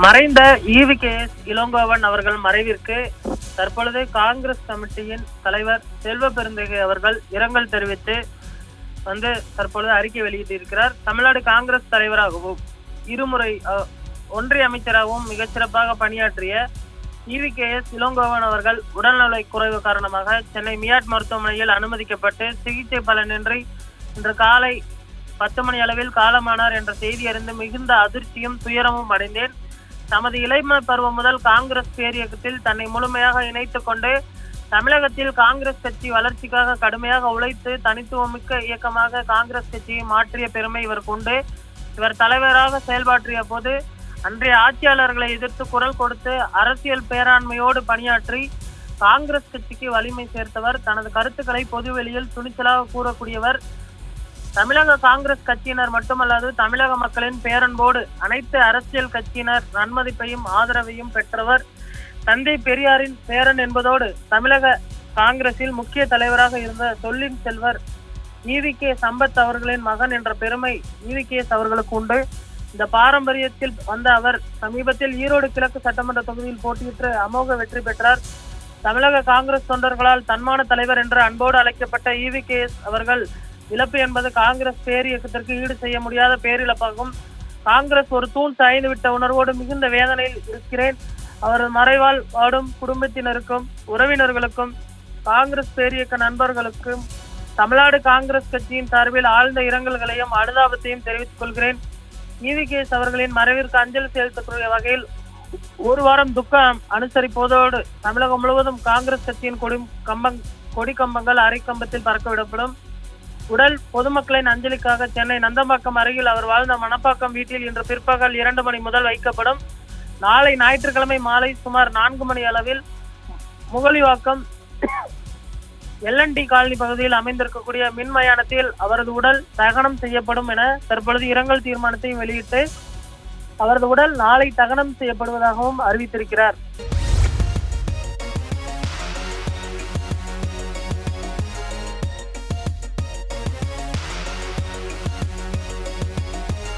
மறைந்த EV K S Elangovan அவர்கள் மறைவிற்கு தற்பொழுது காங்கிரஸ் கமிட்டியின் தலைவர் செல்வ பெருந்தகை அவர்கள் இரங்கல் தெரிவித்து வந்து தற்பொழுது அறிக்கை வெளியிட்டிருக்கிறார். தமிழ்நாடு காங்கிரஸ் தலைவராகவும் இருமுறை ஒன்றிய அமைச்சராகவும் மிகச்சிறப்பாக பணியாற்றிய ஈவி கே எஸ் இளங்கோவன் அவர்கள் உடல்நலை குறைவு காரணமாக சென்னை மியாட் மருத்துவமனையில் அனுமதிக்கப்பட்டு சிகிச்சை பலனின்றி இன்று காலை பத்து மணி அளவில் காலமானார் என்ற செய்தி அறிந்து மிகுந்த அதிர்ச்சியும் துயரமும் அடைந்தேன். தமது இளைமை பருவம் முதல் காங்கிரஸ் பேரியக்கத்தில் தன்னை முழுமையாக இணைத்துக் கொண்டு தமிழகத்தில் காங்கிரஸ் கட்சி வளர்ச்சிக்காக கடுமையாக உழைத்து தனித்துவமிக்க இயக்கமாக காங்கிரஸ் கட்சியை மாற்றிய பெருமை இவருக்கு உண்டு. இவர் தலைவராக செயல்பாற்றிய போது அன்றைய ஆட்சியாளர்களை எதிர்த்து குரல் கொடுத்து அரசியல் பேராண்மையோடு பணியாற்றி காங்கிரஸ் கட்சிக்கு வலிமை சேர்த்தவர். தனது கருத்துக்களை பொதுவெளியில் துணிச்சலாக கூறக்கூடியவர் தமிழக காங்கிரஸ் கட்சியினர் மட்டுமல்லாது தமிழக மக்களின் பேரன்போடு அனைத்து அரசியல் கட்சியினர் நன்மதிப்பையும் ஆதரவையும் பெற்றவர் தந்தை பெரியாரின் பேரன் என்பதோடு தமிழக காங்கிரஸில் முக்கிய தலைவராக இருந்த தொல்லின் செல்வர் ஈவி கே சம்பத் அவர்களின் மகன் என்ற பெருமை ஈவி கே அவர்களுக்கு உண்டு. இந்த பாரம்பரியத்தில் வந்த அவர் சமீபத்தில் ஈரோடு கிழக்கு சட்டமன்ற தொகுதியில் போட்டியிட்டு அமோக வெற்றி பெற்றார். தமிழக காங்கிரஸ் தொண்டர்களால் தன்மான தலைவர் என்று அன்போடு அழைக்கப்பட்ட இவி கே அவர்கள் இழப்பு என்பது காங்கிரஸ் பேரியக்கத்திற்கு ஈடு செய்ய முடியாத பேரிழப்பாகும். காங்கிரஸ் ஒரு தூண் சாய்ந்து விட்ட உணர்வோடு மிகுந்த வேதனையில் இருக்கிறேன். அவரது மறைவால் வாடும் குடும்பத்தினருக்கும் உறவினர்களுக்கும் காங்கிரஸ் பேரியக்க நண்பர்களுக்கும் தமிழ்நாடு காங்கிரஸ் கட்சியின் சார்பில் ஆழ்ந்த இரங்கல்களையும் அனுதாபத்தையும் தெரிவித்துக் கொள்கிறேன். நீதி கேஸ் அவர்களின் மறைவிற்கு அஞ்சலி செலுத்தக்கூடிய வகையில் ஒரு வாரம் துக்கம் அனுசரிப்பதோடு தமிழகம் முழுவதும் காங்கிரஸ் கட்சியின் கொடி கம்பங் கொடி கம்பங்கள் அரை கம்பத்தில் பறக்க விடப்படும். உடல் பொதுமக்களின் அஞ்சலிக்காக சென்னை நந்தம்பாக்கம் அருகில் அவர் வாழ்ந்த மணப்பாக்கம் வீட்டில் இன்று பிற்பகல் இரண்டு மணி முதல் வைக்கப்படும். நாளை ஞாயிற்றுக்கிழமை மாலை சுமார் நான்கு மணி அளவில் முகலிவாக்கம் எல்என்டி காலனி பகுதியில் அமைந்திருக்கக்கூடிய மின் மயானத்தில் அவரது உடல் தகனம் செய்யப்படும் என தற்பொழுது இரங்கல் தீர்மானத்தையும் வெளியிட்டு அவரது உடல் நாளை தகனம் செய்யப்படுவதாகவும் அறிவித்திருக்கிறார்.